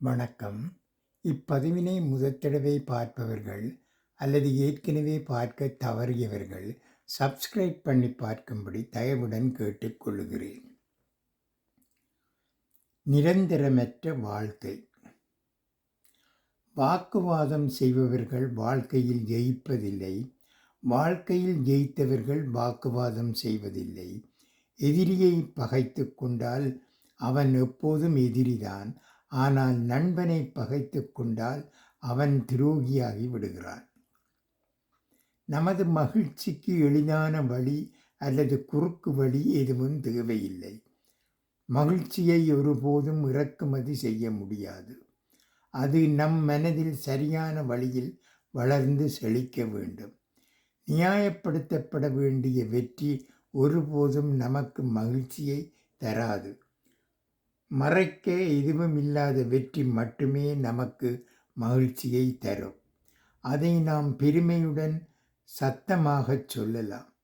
வணக்கம். இப்பதிவினை முதற்தடவை பார்ப்பவர்கள் அல்லது ஏற்கனவே பார்க்க தவறியவர்கள் சப்ஸ்கிரைப் பண்ணி பார்க்கும்படி தயவுடன் கேட்டுக்கொள்கிறேன். நிரந்தரமற்ற வாழ்க்கை. வாக்குவாதம் செய்பவர்கள் வாழ்க்கையில் ஜெயிப்பதில்லை. வாழ்க்கையில் ஜெயித்தவர்கள் வாக்குவாதம் செய்வதில்லை. எதிரியை பகைத்து கொண்டால் அவன் எப்போதும் எதிரிதான். ஆனால் நண்பனை பகைத்து கொண்டால் அவன் துரோகியாகி விடுகிறான். நமது மகிழ்ச்சிக்கு எளிதான வழி அல்லது குறுக்கு வழி எதுவும் தேவையில்லை. மகிழ்ச்சியை ஒருபோதும் இறக்குமதி செய்ய முடியாது. அது நம் மனதில் சரியான வழியில் வளர்ந்து செழிக்க வேண்டும். நியாயப்படுத்தப்பட வேண்டிய வெற்றி ஒருபோதும் நமக்கு மகிழ்ச்சியை தராது. மறைக்க எதுவும் இல்லாத வெற்றி மட்டுமே நமக்கு மகிழ்ச்சியை தரும். அதை நாம் பெருமையுடன் சத்தமாகச் சொல்லலாம்.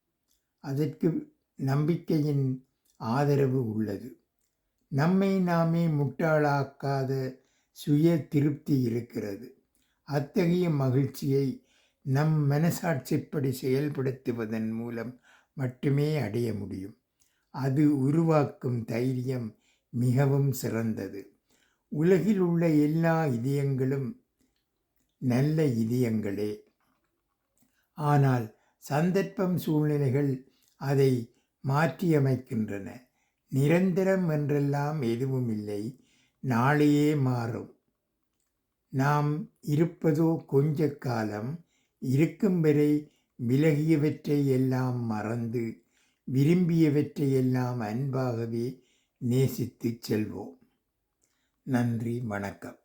அதற்கு நம்பிக்கையின் ஆதரவு உள்ளது. நம்மை நாமே முட்டாளாக்காத சுய திருப்தி இருக்கிறது. அத்தகைய மகிழ்ச்சியை நம் மனசாட்சிப்படி செயல்படுத்துவதன் மூலம் மட்டுமே அடைய முடியும். அது உருவாக்கும் தைரியம் மிகவும் சிறந்தது. உலகில் உள்ள எல்லா இதயங்களும் நல்ல இதயங்களே. ஆனால் சந்தர்ப்பம் சூழ்நிலைகள் அதை மாற்றியமைக்கின்றன. நிரந்தரம் என்றெல்லாம் எதுவும் இல்லை நாளையே மாறும். நாம் இருப்பதோ கொஞ்ச காலம் இருக்கும் வரை விலகியவற்றை எல்லாம் மறந்து விரும்பியவற்றை எல்லாம் அன்பாகவே நேசித்து செல்வோம். நன்றி வணக்கம்.